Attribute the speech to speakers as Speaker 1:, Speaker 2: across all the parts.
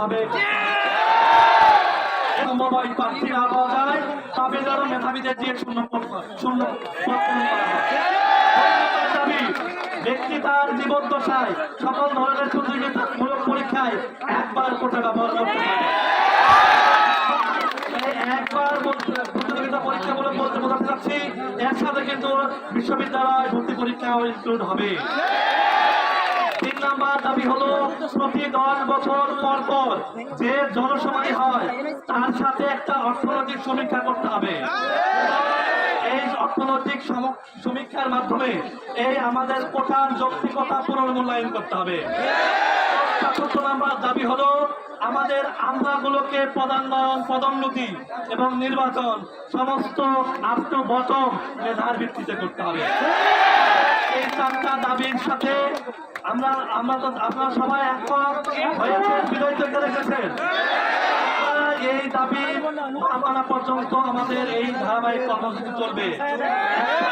Speaker 1: হবে সমবায় প্রার্থী না পাওয়া যায় তবে যেন মেধাবীদের দিয়ে শূন্য শূন্য ব্যক্তি তার জীবদ্দশায় সকল ধরনের প্রতিযোগিতামূলক পরীক্ষায় একবার কোটা ব্যবহার করতে পারে। একবার প্রতিযোগিতা পরীক্ষামূলক বলতে বোঝাতে চাচ্ছি এর সাথে কিন্তু বিশ্ববিদ্যালয় ভর্তি পরীক্ষাও ইনক্লুড হবে। নাম্বার দাবি হলো প্রতি দশ বছর পর পর যে জনসমাধি হয়, তার সাথে একটা অর্থনৈতিক সমীক্ষা করতে হবে। এই অর্থনৈতিক সমীক্ষার মাধ্যমে এই আমাদের কোটার যৌক্তিকতা পুনর্মূল্যায়ন করতে হবে। দাবি হলো আমাদের আমলাগুলোকে পদান্নয়ন পদোন্নতি এবং নির্বাচন সমস্ত বটম মেধার ভিত্তিতে করতে হবে। চারটা দাবির সাথে আমরা আমরা তো, আপনারা সবাই একমত হয়েছে বিরোধী রেখেছেন আমরা এই দাবি মানা পর্যন্ত আমাদের এই ধারাবাহিক কর্মসূচি চলবে।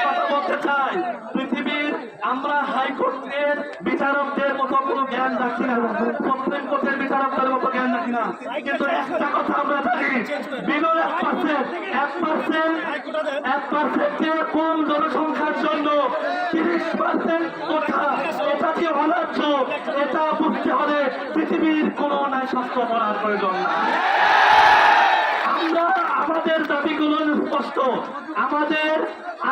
Speaker 1: কথা বলতে চাই, পৃথিবীর আমরা হাইকোর্টের বিচারকদের মতো কোনো জ্ঞান রাখি না, সুপ্রিম কোর্টের বিচারকদের মতো জ্ঞান রাখি না। কিন্তু একটা কথা আমরা জানি বিলো এক পার্সেন্ট এক পার্সেন্ট এক পার্সেন্টের কম জনসংখ্যার তিরিশ পার্সেন্ট হলে পৃথিবীর কোনো শাস্ত্র পড়ার প্রয়োজন আমরা আমাদের দাবিগুলো আমাদের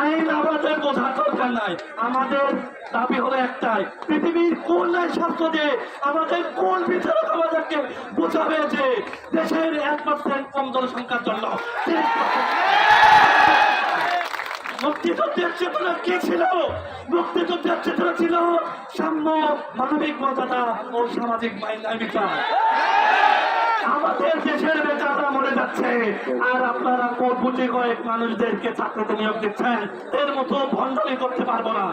Speaker 1: আইন আমাদের বোঝার দরকার নাই। আমাদের দাবি হলো একটাই, পৃথিবীর কোন ন্যায় শাস্ত্র দিয়ে আমাদের কোন বিচারক বোঝাবে যে দেশের এক পার্সেন্ট কম জনসংখ্যার জন্য। 30% মুক্তিযুদ্ধের চেতনা কি ছিল? মুক্তিযুদ্ধের চেতনা ছিল সাম্য মানবিক মর্যাদা সামাজিক আমাদের দেশের বেচারা যাচ্ছে। আর আপনারা কয়েক মানুষদেরকে চাকরিতে নিয়োগ দিচ্ছেন। এর মতো ভণ্ডামি করতে পারব না।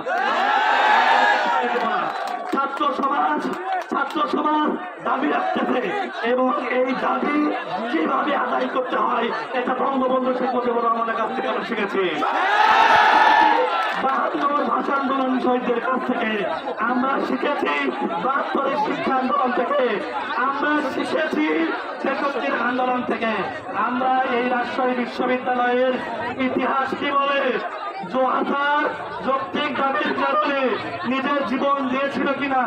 Speaker 1: ছাত্র সমাজ ছাত্র সমাজ দাবি রাখতেছে এবং এই দাবি কীভাবে আদায় করতে হয়, এটা বঙ্গবন্ধু শেখ মুজিবুর রহমানের কাছ থেকে আমরা শিখেছি। আন্দোলন শহীদদের কাছ থেকে আমরা শিখেছি বাহাত্তরের শিক্ষা আন্দোলন থেকে। আমরা শিখেছি ছেষট্টির আন্দোলন থেকে। আমরা এই রাজশাহী বিশ্ববিদ্যালয়ের ইতিহাস কি বলে? জোহাসার যৌক্তিক দাবির কারণে নিজের জীবন দিয়েছিল কিনা?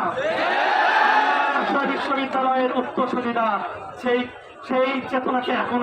Speaker 1: রাজশাহী বিশ্ববিদ্যালয়ের উত্তরসূরিরা সেই সেই চেতনাকে এখন